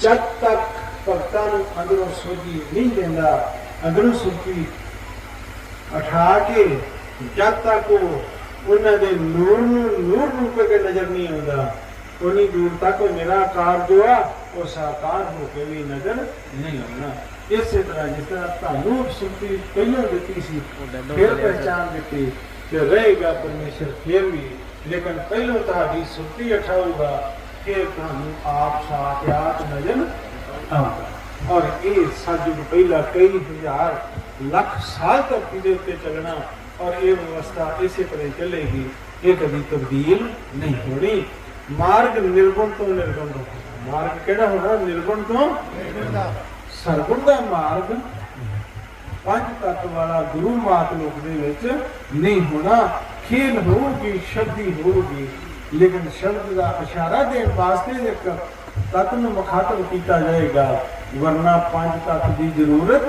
ਜਦ ਤੱਕ ਭਗਤਾਂ ਨੂੰ ਅੰਦਰੋਂ ਸੋਝੀ ਨਹੀਂ ਦਿੰਦਾ ਅੰਦਰੋਂ ਸੁੱਤੀ ਉਠਾ ਕੇ ਜਦ ਤੱਕ ਉਹ ਉਹਨਾਂ ਦੇ ਨੂਰ ਨੂੰ ਨੂਰ ਰੂਪ ਕੇ ਨਜ਼ਰ ਨਹੀਂ ਆਉਂਦਾ ਉਨੀ ਦੂਰ ਤੱਕ ਉਹ ਨਿਰਾਕਾਰ ਜੋ ਆ ਉਹ ਸਾਕਾਰ ਹੋ ਕੇ ਵੀ ਨਜ਼ਰ ਨਹੀਂ ਆਉਣਾ ਇਸੇ ਤਰ੍ਹਾਂ ਜਿਸ ਤਰ੍ਹਾਂ ਤੁਹਾਨੂੰ ਸੁਰਤੀ ਪਹਿਲਾਂ ਦਿੱਤੀ ਸੀ ਫਿਰ ਪਹਿਚਾਨ ਦਿੱਤੀ ਕਿ ਰਹੇਗਾ ਪਰਮੇਸ਼ਰ ਫਿਰ ਵੀ ਲੇਕਿਨ ਪਹਿਲਾਂ ਤੁਹਾਡੀ ਸੁਰਤੀ ਉਠਾਊਗਾ ਫਿਰ ਤੁਹਾਨੂੰ ਆਪ ਸਾਥਿਆਤ ਨਜ਼ਰ ਆਊਗਾ ਔਰ ਇਹ ਸੱਜੁਗ ਪਹਿਲਾ ਕਈ ਹਜ਼ਾਰ ਲੱਖ ਸਾਲ ਤੱਕ ਇਹਦੇ ਉੱਤੇ ਚੱਲਣਾ ਔਰ ਇਹ ਵਿਵਸਥਾ ਇਸੇ ਤਰ੍ਹਾਂ ਚੱਲੇਗੀ ਇਹ ਕਦੀ ਤਬਦੀਲ ਨਹੀਂ ਹੋਣੀ। ਮਾਰਗ ਨਿਰਗੁਣ ਤੋਂ ਨਿਰਗੁਣ ਹੋਣਾ ਮਾਰਗ ਕਿਹੜਾ ਹੋਣਾ? ਨਿਰਗੁਣ ਤੋਂ ਸਰਗੁਣ ਦਾ ਮਾਰਗ। ਪੰਜ ਤੱਤ ਵਾਲਾ ਗੁਰੂ ਮਾਤ ਲੋਕ ਦੇ ਵਿੱਚ ਨਹੀਂ ਹੋਣਾ। ਖੇਲ ਹੋਊਗੀ ਸ਼ਬਦੀ ਹੋਊਗੀ। ਲੇਕਿਨ ਸ਼ਬਦ ਦਾ ਇਸ਼ਾਰਾ ਦੇਣ ਵਾਸਤੇ ਇੱਕ ਤੱਤ ਨੂੰ ਮੁਖਾਤਬ ਕੀਤਾ ਜਾਏਗਾ। ਵਰਨਾ ਪੰਜ ਤੱਤ ਦੀ ਜ਼ਰੂਰਤ